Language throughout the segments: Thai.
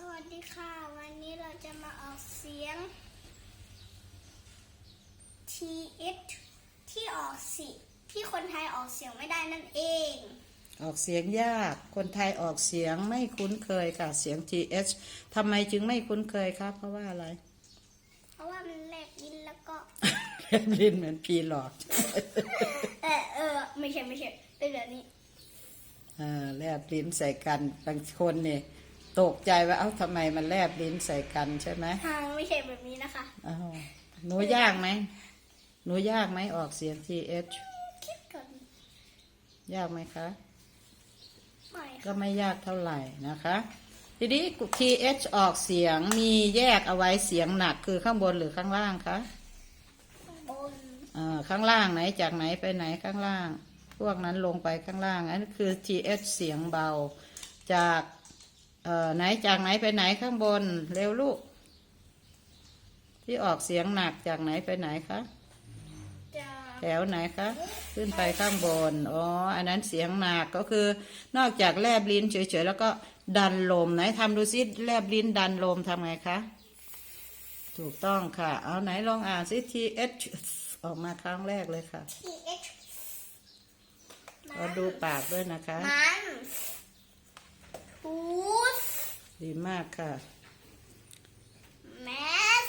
สวัสดีค่ะ วันนี้เราจะมาออกเสียง T H ที่ออกเสิที่คนไทยออกเสียงไม่ได้นั่นเอง ออกเสียงยาก คนไทยออกเสียงไม่คุ้นเคยค่ะเสียง th ทำไมจึงไม่คุ้นเคยครับ เพราะว่าอะไร เพราะว่ามันแลบลิ้นแล้วก็เล่นลิ้นเหมือนพีหลอก เออเออไม่ใช่ไม่ใช่เป็นแบบนี้เออแลบลิ้นใส่กันบางคนเนี่ย ตกใจว่าเอ้าทำไมมันแลบลิ้นใส่กันใช่ไหมทางไม่ใช่แบบนี้นะคะอ้าวหนูยากไหมหนูยากไหมออกเสียง th คิดก่อนยากไหมคะ ไม่ก็ค่ะไม่ยากเท่าไหร่นะคะ ทีนี้ th ออกเสียงมีแยกเอาไว้เสียงหนักคือข้างบนหรือข้างล่างคะข้างบนอ่าข้างล่างไหนจากไหนไปไหนข้างล่าง พวกนั้นลงไปข้างล่างอันนคือ th เสียงเบา จาก เอ่อไหนจากไหนไปไหนข้างบนเร็วลูก ที่ออกเสียงหนักจากไหนไปไหนคะจะแถวไหนคะขึ้นไปข้างบนอ๋ออันนั้นเสียงหนักก็คือนอกจากแลบลิ้นเฉยๆแล้วก็ดันลมไหนทำดูซิแลบลิ้นดันลมทำไงคะถูกต้องค่ะ เอาไหนลองอ่านซิ t h ออกมาครั้งแรกเลยค่ะ T H เราดูปากด้วยนะคะมัน ทูสดีมากค่ะ แมส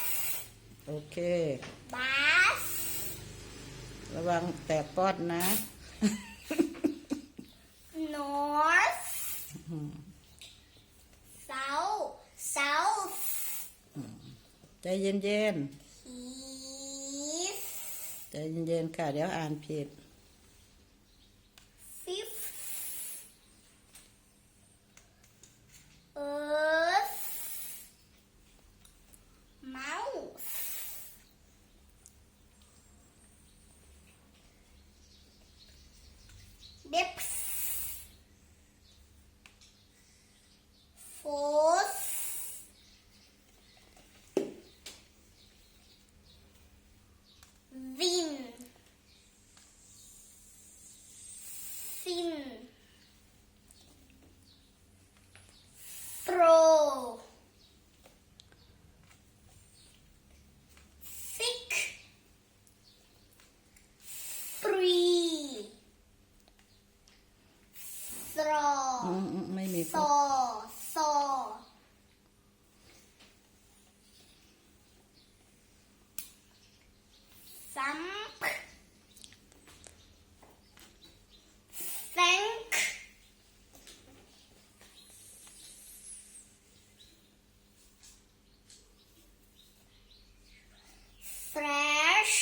โอเคบาสระวังแตกปอดนะ นอร์สเซาเซาใจเย็นอีสๆใจเย็นๆค่ะ เดี๋ยวอ่านผิด ฟิฟเอิร์ธเมาส์ เดปส์โฟสวิน ฟินโปรฟิกฟรีสรอ อืมอืมไม่มี ซอซอซัมแ thank แฟรช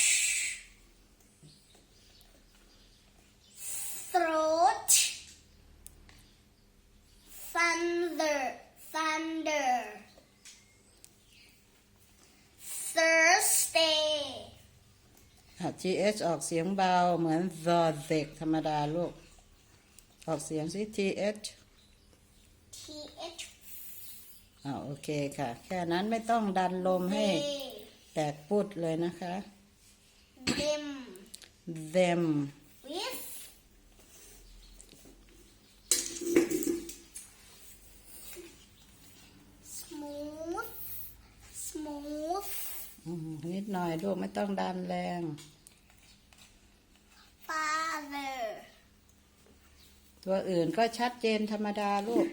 throat thunder thunder Thursday อะ th ออกเสียงเบาเหมือน the เด็กธรรมดาลูก ออกเสียงสิ th TH อ่าโอเคค่ะ แค่นั้นไม่ต้องดันลมให้ Day แตกปุดเลยนะคะ them them with smooth smooth อืมนิด หน่อยลูกไม่ต้องดันแรง father ตัวอื่นก็ชัดเจนธรรมดาลูก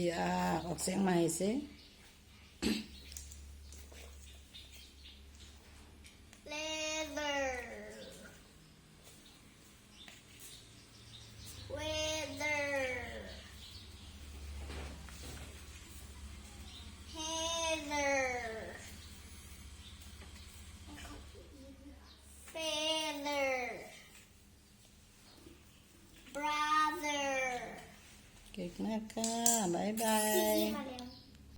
er ออกเสียงใหม่สิ น่ากค่ะบ๊ายบาย